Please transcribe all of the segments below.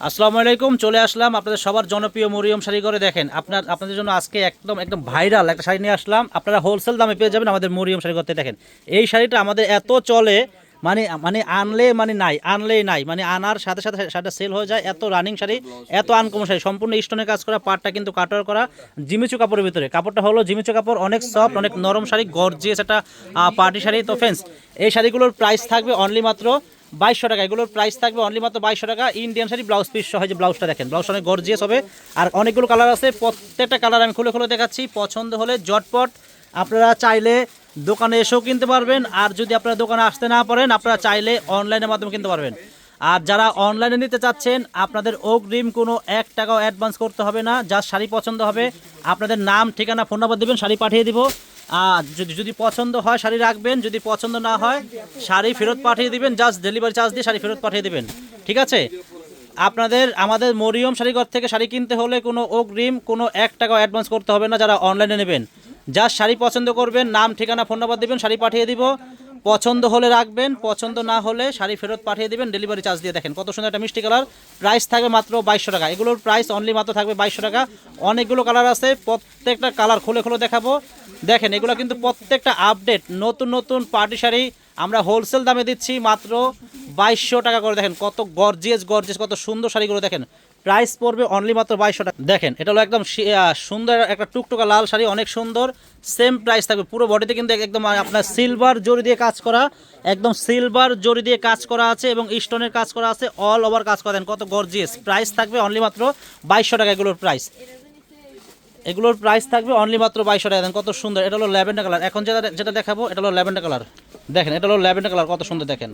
আসসালামু আলাইকুম, চলে আসলাম আপনাদের সবার জনপ্রিয় মরিয়ম শাড়ি করে দেখেন, আপনার, আপনাদের জন্য আজকে একদম একদম ভাইরাল একটা শাড়ি নিয়ে আসলাম। আপনারা হোলসেল দামে পেয়ে যাবেন আমাদের মরিয়ম শাড়ি করতে দেখেন, এই শাড়িটা আমাদের এত চলে মানে মানে আনলে মানে নাই, আনলেই নাই মানে আনার সাথে সাথে শাড়িটা সেল হয়ে যায়। এত রানিং শাড়ি, এত আনকমন শাড়ি, সম্পূর্ণ স্টোনের কাজ করা, পাটটা কিন্তু কাটার করা, জিমিচু কাপড়ের ভিতরে। কাপড়টা হলো জিমিচু কাপড়, অনেক সফট অনেক নরম শাড়ি গর্জিয়াস একটা পার্টি শাড়ি। তো ফ্রেন্ডস এই শাড়িগুলোর প্রাইস থাকবে অনলি মাত্র বাইশশো টাকা। এগুলোর প্রাইস থাকবে অনলি মাত্র বাইশশো টাকা। ইন্ডিয়ান শাড়ি ব্লাউজ পিস সহ যে ব্লাউজটা দেখেন। ব্লাউজটা অনেক গর্জিয়াস হবে। আর অনেকগুলো কালার আছে। প্রত্যেকটা কালার আমি খুলে খুলে দেখাচ্ছি। পছন্দ হলে জটপট আপনারা চাইলে দোকানে এসেও কিনতে পারবেন। আর যদি আপনারা দোকানে আসতে না পারেন, আপনারা চাইলে অনলাইনের মাধ্যমে কিনতে পারবেন। আর যারা অনলাইনে নিতে চাচ্ছেন, আপনাদের অগ্রিম কোনো এক টাকাও অ্যাডভান্স করতে হবে না। যার শাড়ি পছন্দ হবে, আপনাদের নাম, ঠিকানা ফোন নাম্বার দেবেন, শাড়ি পাঠিয়ে দিব। যদি যদি পছন্দ হয় শাড়ি রাখবেন, যদি পছন্দ না হয়, শাড়ি ফেরত পাঠিয়ে দিবেন জাস্ট ডেলিভারি চার্জ দিয়ে শাড়ি ফেরত পাঠিয়ে দিবেন। ঠিক আছে? আপনাদের, আমাদের মরিয়ম শাড়িঘর থেকে শাড়ি কিনতে হলে কোনো অগ্রিম, কোনো এক টাকা অ্যাডভান্স করতে হবে না, যারা অনলাইনে নেবেন। যা শাড়ি পছন্দ করবেন, নাম, ঠিকানা ফোন নাম্বার দেবেন, শাড়ি পাঠিয়ে দিব। পছন্দ হলে রাখবেন, পছন্দ না হলে শাড়ি ফেরত পাঠিয়ে দেবেন ডেলিভারি চার্জ দিয়ে দেখেন। কত সুন্দর একটা মিষ্টি কালার প্রাইস থাকবে মাত্র বাইশশো টাকা। এগুলোর প্রাইস অনলি মাত্র থাকবে বাইশশো টাকা। অনেকগুলো কালার আছে, প্রত্যেকটা কালার খুলে খুলে দেখাবো। দেখেন, এগুলো কিন্তু প্রত্যেকটা আপডেট নতুন নতুন পার্টি শাড়ি আমরা হোলসেল দামে দিচ্ছি মাত্র বাইশশো টাকা করে। দেখেন, কত গর্জিয়াস গর্জিয়াস কত সুন্দর শাড়িগুলো দেখেন। প্রাইস পড়বে অনলি মাত্র বাইশশো টাকা। দেখেন, এটা হলো একদম সুন্দর একটা টুকটুকা লাল শাড়ি, অনেক সুন্দর সেম প্রাইস থাকবে। পুরো বডিতে কিন্তু একদম আপনার সিলভার জরি দিয়ে কাজ করা, একদম সিলভার জরি দিয়ে কাজ করা আছে এবং স্টোনের কাজ করা আছে অল ওভার কাজ করা। দেন কত গর্জিয়াস প্রাইস থাকবে অনলি মাত্র বাইশশো টাকা এগুলোর প্রাইস এগুলোর প্রাইস থাকবে অনলি মাত্র বাইশশো টাকা। দেন কত সুন্দর। এটা হলো ল্যাভেন্ডার কালার। এখন যেটা যেটা দেখাবো, এটা হলো ল্যাভেন্ডার কালার। দেখেন, এটা হলো ল্যাভেন্ডার কালার, কত সুন্দর দেখেন।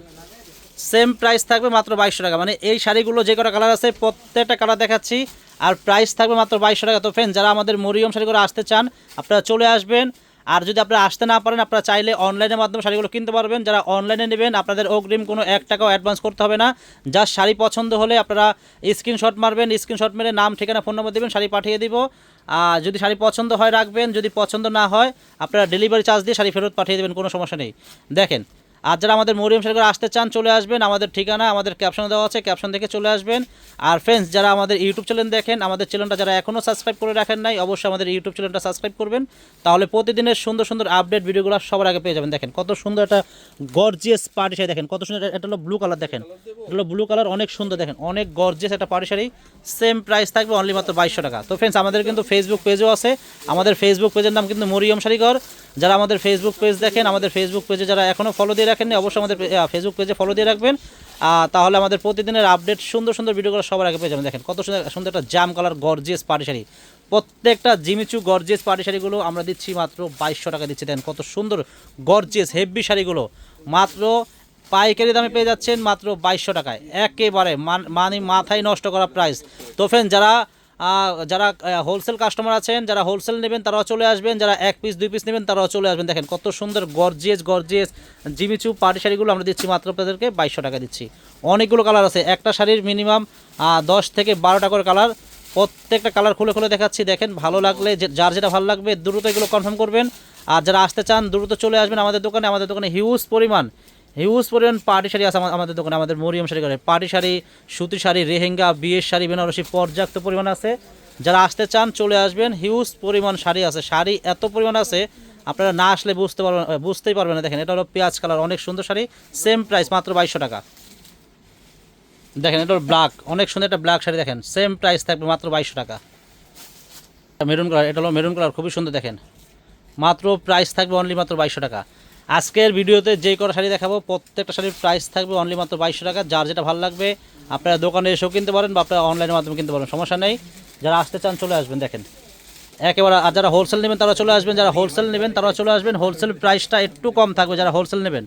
সেম প্রাইস থাকবে মাত্র বাইশশো টাকা। মানে এই শাড়িগুলো যে কটা কালার আছে, প্রত্যেকটা কালার দেখাচ্ছি। আর প্রাইস থাকবে মাত্র বাইশশো টাকা। তো ফ্রেন্ড যারা আমাদের মরিয়ম শাড়ি করে আসতে চান, আপনারা চলে আসবেন। আর যদি আপনারা আসতে না পারেন, আপনারা চাইলে অনলাইনের মাধ্যমে শাড়িগুলো কিনতে পারবেন। যারা অনলাইনে নেবেন, আপনাদের অগ্রিম কোনো এক টাকাও অ্যাডভান্স করতে হবে না। যার শাড়ি পছন্দ হলে আপনারা স্ক্রিনশট মারবেন। স্ক্রিনশট মেরে নাম, ঠিকানা ফোন নম্বর দেবেন, শাড়ি পাঠিয়ে দিব। আর যদি শাড়ি পছন্দ হয়, রাখবেন। যদি পছন্দ না হয়, আপনারা ডেলিভারি চার্জ দিয়ে শাড়ি ফেরত পাঠিয়ে দেবেন, কোনো সমস্যা নেই। দেখেন আর যারা আমাদের মরিয়ম শাড়ি করে আসতে চান, চলে আসবেন। আমাদের ঠিকানা আমাদের ক্যাপশন দেওয়া আছে ক্যাপশন দেখে চলে আসবেন। আর ফ্রেন্ডস যারা আমাদের ইউটিউব চ্যানেল দেখেন, আমাদের চ্যানেলটা যারা এখনও সাবস্ক্রাইব করে রাখেন নাই, অবশ্যই আমাদের ইউটিউব চ্যানেলটা সাবস্ক্রাইব করবেন। তাহলে প্রতিদিনের সুন্দর সুন্দর আপডেট ভিডিওগুলো সবার আগে পেয়ে যাবেন। দেখেন, কত সুন্দর একটা গর্জিয়াস পার্টি শাড়ি দেখেন, কত সুন্দর, এটা হলো ব্লু কালার দেখেন। এটা হলো ব্লু কালার অনেক সুন্দর দেখেন, অনেক গর্জিয়াস একটা পার্টি শাড়ি। সেম প্রাইস থাকবে অনলি মাত্র বাইশশো টাকা। তো ফ্রেন্ডস আমাদের কিন্তু ফেসবুক পেজও আছে। আমাদের ফেসবুক পেজের নাম কিন্তু মরিয়ম শাড়িঘর। যারা আমাদের ফেসবুক পেজ দেখেন, আমাদের ফেসবুক পেজে যারা এখনও ফলো দিয়ে রাখেননি অবশ্যই আমাদের ফেসবুক পেজে ফলো দিয়ে রাখবেন। তাহলে আমাদের প্রতিদিনের আপডেট সুন্দর সুন্দর ভিডিওগুলো সবার আগে পেয়ে যাবেন। দেখেন, কত সুন্দর সুন্দর একটা জাম কালার গর্জিয়াস পাটি শাড়ি। প্রত্যেকটা জিমিচু গর্জিয়াস পাটি শাড়িগুলো আমরা দিচ্ছি মাত্র বাইশশো টাকা দিচ্ছি। দেন কত সুন্দর গর্জিয়াস হেভি শাড়িগুলো। মাত্র পাইকারি দামে পেয়ে যাচ্ছেন মাত্র বাইশশো টাকায়। একেবারে মান- মাথায় নষ্ট করা প্রাইস তো ফ্রেন্ড যারা যারা হোলসেল কাস্টমার আছেন, যারা হোলসেল নেবেন, তারাও চলে আসবেন। যারা এক পিস দুই পিস নেবেন, তারাও চলে আসবেন। দেখেন কত সুন্দর গর্জিয়াস গর্জিয়াস জিমিচু পাটি শাড়িগুলো আমরা দিচ্ছি মাত্র আপনাদেরকে বাইশশো টাকা দিচ্ছি। অনেকগুলো কালার আছে। একটা শাড়ির মিনিমাম দশ থেকে বারোটা করে কালার প্রত্যেকটা কালার খুলে খুলে দেখাচ্ছি। দেখেন ভালো লাগলে যার যেটা ভালো লাগবে দ্রুত এগুলো কনফার্ম করবেন। আর যারা আসতে চান, দ্রুত চলে আসবেন আমাদের দোকানে। আমাদের দোকানে হিউজ পরিমাণ হিউজ পরিমাণ পার্টি শাড়ি আছে আমাদের দোকানে, আমাদের মরিয়ম শাড়ি করে। শাড়ি সুতি শাড়ি, রেহেঙ্গা, বিয়ের শাড়ি, বেনারসি পর্যাপ্ত পরিমাণ আছে। যারা আসতে চান, চলে আসবেন। হিউজ পরিমাণ শাড়ি আছে। শাড়ি এত পরিমাণ আছে, আপনারা না আসলে বুঝতে পারবেন বুঝতেই পারবেন না। দেখেন, এটা হলো পেঁয়াজ কালার, অনেক সুন্দর শাড়ি। সেম প্রাইস, মাত্র বাইশশো টাকা। দেখেন, এটা ব্ল্যাক। অনেক সুন্দর একটা ব্ল্যাক শাড়ি, দেখেন। সেম প্রাইস থাকবে মাত্র বাইশশো টাকা। মেরুন কালার এটা হলো মেরুন কালার খুবই সুন্দর, দেখেন। মাত্র প্রাইস থাকবে অনলি মাত্র বাইশশো টাকা। আজকের ভিডিওতে যে কটা শাড়ি দেখাবো, প্রত্যেকটা শাড়ির প্রাইস থাকবে অনলি মাত্র বাইশশো টাকা। যার যেটা ভালো লাগবে, আপনারা দোকানে এসেও কিনতে পারেন বা আপনারা অনলাইনের মাধ্যমে কিনতে পারেন সমস্যা নেই। যারা আসতে চান, চলে আসবেন, দেখেন। একেবারে, আর যারা হোলসেল নেবেন, তারা চলে আসবেন। যারা হোলসেল নেবেন, তারা চলে আসবেন। হোলসেল প্রাইসটা একটু কম থাকবে, যারা হোলসেল নেবেন।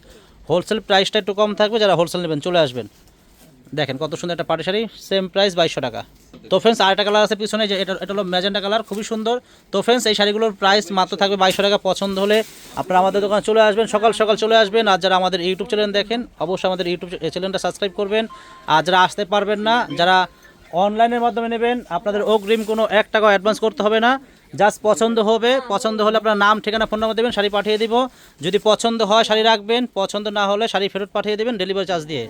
হোলসেল প্রাইসটা একটু কম থাকবে, যারা হোলসেল নেবেন, চলে আসবেন। দেখেন কত সুন্দর একটা পাটি শাড়ি সেম প্রাইস বাইশশো টাকা। তো ফ্রেন্ডস আরেকটা কালার আছে পিছনে, যে এটা এটা হলো ম্যাজেন্টা কালার খুবই সুন্দর। তো ফ্রেন্ডস এই শাড়িগুলোর প্রাইস মাত্র থাকবে বাইশশো টাকা, পছন্দ হলে আপনারা আমাদের দোকানে চলে আসবেন, সকাল সকাল চলে আসবেন। আর যারা আমাদের ইউটিউব চ্যানেল দেখেন, অবশ্যই আমাদের ইউটিউব চ্যানেলটা সাবস্ক্রাইব করবেন। আর যারা আসতে পারবেন না, যারা অনলাইনের মাধ্যমে নেবেন, আপনাদের অগ্রিম কোনো এক টাকা অ্যাডভান্স করতে হবে না। জাস্ট পছন্দ হবে পছন্দ হলে আপনার নাম ঠিকানা ফোন নম্বর দেবেন শাড়ি পাঠিয়ে দিব। যদি পছন্দ হয় শাড়ি রাখবেন পছন্দ না হলে শাড়ি ফেরত পাঠিয়ে দেবেন ডেলিভারি চার্জ দিয়ে।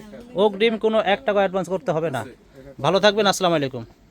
অগ্রিম কোনো এক টাকা অ্যাডভান্স করতে হবে না। ভালো থাকবেন আসসালামু আলাইকুম।